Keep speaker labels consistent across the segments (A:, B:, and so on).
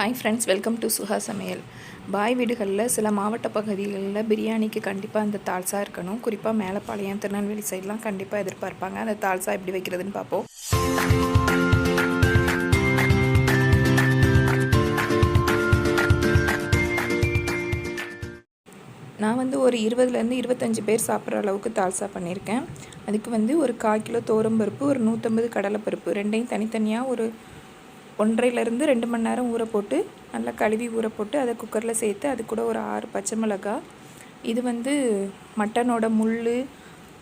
A: Hi friends welcome to Suha சமையல் பாய் வீடுகளில் சில மாவட்ட பகுதிகளில் பிரியாணிக்கு கண்டிப்பாக அந்த தால்சா இருக்கணும். குறிப்பாக மேலப்பாளையம் திருநெல்வேலி சைட்லாம் கண்டிப்பாக எதிர்பார்ப்பாங்க. அந்த தால்சா எப்படி வைக்கிறதுன்னு பார்ப்போம் நான் வந்து ஒரு இருபதுலேருந்து இருபத்தஞ்சி பேர் சாப்பிட்ற அளவுக்கு தால்சா பண்ணியிருக்கேன். அதுக்கு வந்து ஒரு கால் கிலோ பருப்பு ஒரு நூற்றம்பது கடலைப்பருப்பு ரெண்டையும் தனித்தனியாக ஒரு ஒன்றையிலேருந்து ரெண்டு மணி நேரம் ஊற போட்டு நல்லா கழுவி ஊற போட்டு அதை குக்கரில் சேர்த்து அது கூட ஒரு ஆறு பச்சை மிளகா இது வந்து மட்டனோட முள்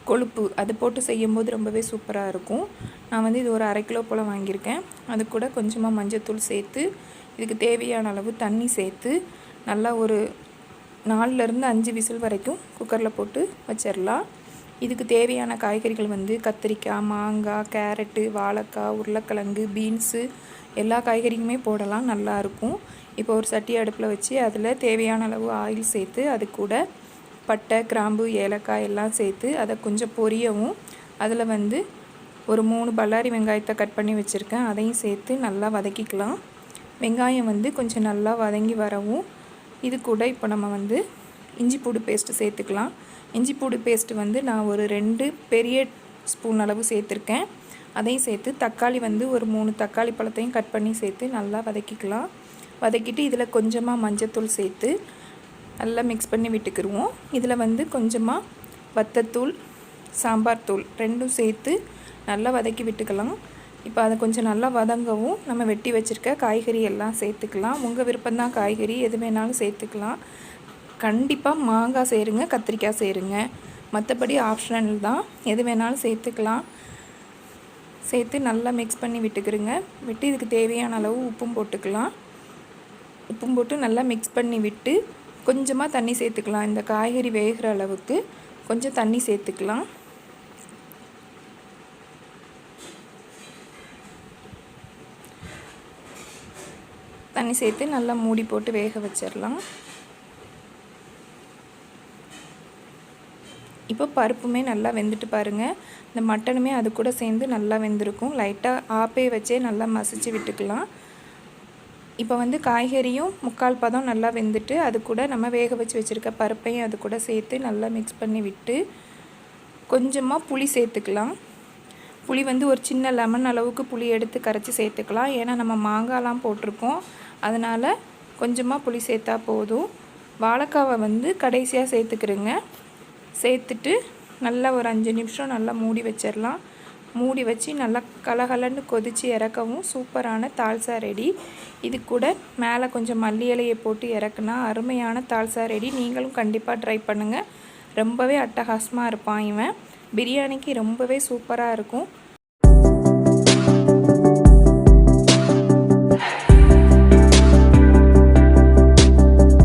A: கொழுப்பு அது போட்டு செய்யும்போது ரொம்பவே சூப்பராக இருக்கும். நான் வந்து இது ஒரு அரை கிலோ போல் வாங்கியிருக்கேன். அது கூட கொஞ்சமாக மஞ்சத்தூள் சேர்த்து இதுக்கு தேவையான அளவு தண்ணி சேர்த்து நல்லா ஒரு நாலுலேருந்து அஞ்சு விசில் வரைக்கும் குக்கரில் போட்டு வச்சிடலாம் இதுக்கு தேவையான காய்கறிகள் வந்து கத்திரிக்காய் மாங்காய் கேரட்டு வாழைக்காய் உருளைக்கிழங்கு பீன்ஸு எல்லா காய்கறியுமே போடலாம் நல்லாயிருக்கும் இப்போ ஒரு சட்டி அடுப்பில் வச்சு அதில் தேவையான அளவு ஆயில் சேர்த்து அது கூட பட்டை கிராம்பு ஏலக்காய் எல்லாம் சேர்த்து அதை கொஞ்சம் பொரியவும். அதில் வந்து ஒரு மூணு பல்லாரி வெங்காயத்தை கட் பண்ணி வச்சுருக்கேன். அதையும் சேர்த்து நல்லா வதக்கிக்கலாம். வெங்காயம் வந்து கொஞ்சம் நல்லா வதங்கி வரவும். இது கூட இப்போ நம்ம வந்து இஞ்சி பூடு பேஸ்ட்டு சேர்த்துக்கலாம். இஞ்சி பூடு பேஸ்ட்டு வந்து நான் ஒரு ரெண்டு பெரிய ஸ்பூன் அளவு சேர்த்துருக்கேன். அதையும் சேர்த்து தக்காளி வந்து ஒரு மூணு தக்காளி பழத்தையும் கட் பண்ணி சேர்த்து நல்லா வதக்கிக்கலாம். வதக்கிட்டு இதில் கொஞ்சமாக மஞ்சத்தூள் சேர்த்து நல்லா மிக்ஸ் பண்ணி விட்டுக்கிடுவோம் இதில் வந்து கொஞ்சமாக வத்தத்தூள் சாம்பார் தூள் ரெண்டும் சேர்த்து நல்லா வதக்கி விட்டுக்கலாம். இப்போ அதை கொஞ்சம் நல்லா வதங்கவும் நம்ம வெட்டி வச்சுருக்க காய்கறி எல்லாம் சேர்த்துக்கலாம். உங்கள் விருப்பம்தான் காய்கறி எது வேணாலும் சேர்த்துக்கலாம். கண்டிப்பாக மாங்காய் சேருங்க கத்திரிக்காய் சேருங்க. மற்றபடி ஆப்ஷனல் தான். எது வேணாலும் சேர்த்துக்கலாம். சேர்த்து நல்லா மிக்ஸ் பண்ணி விட்டுக்கிறோங்க விட்டு இதுக்கு தேவையான அளவு உப்பும் போட்டுக்கலாம். உப்பும் போட்டு நல்லா மிக்ஸ் பண்ணி விட்டு கொஞ்சமாக தண்ணி சேர்த்துக்கலாம். இந்த காய்கறி வேகிற அளவுக்கு கொஞ்சம் தண்ணி சேர்த்துக்கலாம். தண்ணி சேர்த்து நல்லா மூடி போட்டு வேக வச்சிடலாம். இப்போ பருப்புமே நல்லா வெந்துட்டு பாருங்கள் இந்த மட்டனுமே அது கூட சேர்ந்து நல்லா வெந்திருக்கும். லைட்டாக ஆப்பே வச்சே நல்லா மசிச்சு விட்டுக்கலாம். இப்போ வந்து காய்கறியும் முக்கால் பதம் நல்லா வெந்துட்டு அது கூட நம்ம வேக வச்சு வச்சுருக்க பருப்பையும் அது கூட சேர்த்து நல்லா மிக்ஸ் பண்ணி விட்டு கொஞ்சமாக புளி சேர்த்துக்கலாம். புளி வந்து ஒரு சின்ன லெமன் அளவுக்கு புளி எடுத்து கரைச்சி சேர்த்துக்கலாம். ஏன்னா நம்ம மாங்காய்லாம் போட்டிருக்கோம். அதனால் கொஞ்சமாக புளி சேர்த்தா போதும். வாழைக்காவை வந்து கடைசியாக சேர்த்துக்கிறேங்க. சேர்த்துட்டு நல்லா ஒரு அஞ்சு நிமிஷம் நல்லா மூடி வச்சிடலாம். மூடி வச்சு நல்லா கலகலன்னு கொதித்து இறக்கவும் சூப்பரான தால்சா ரெடி. இது கூட மேலே கொஞ்சம் மல்லி இலையை போட்டு இறக்குனா அருமையான தால்சா ரெடி. நீங்களும் கண்டிப்பாக ட்ரை பண்ணுங்கள் ரொம்பவே அட்டகாசமாக இருப்பான் இவன். பிரியாணிக்கு ரொம்பவே சூப்பராக இருக்கும்.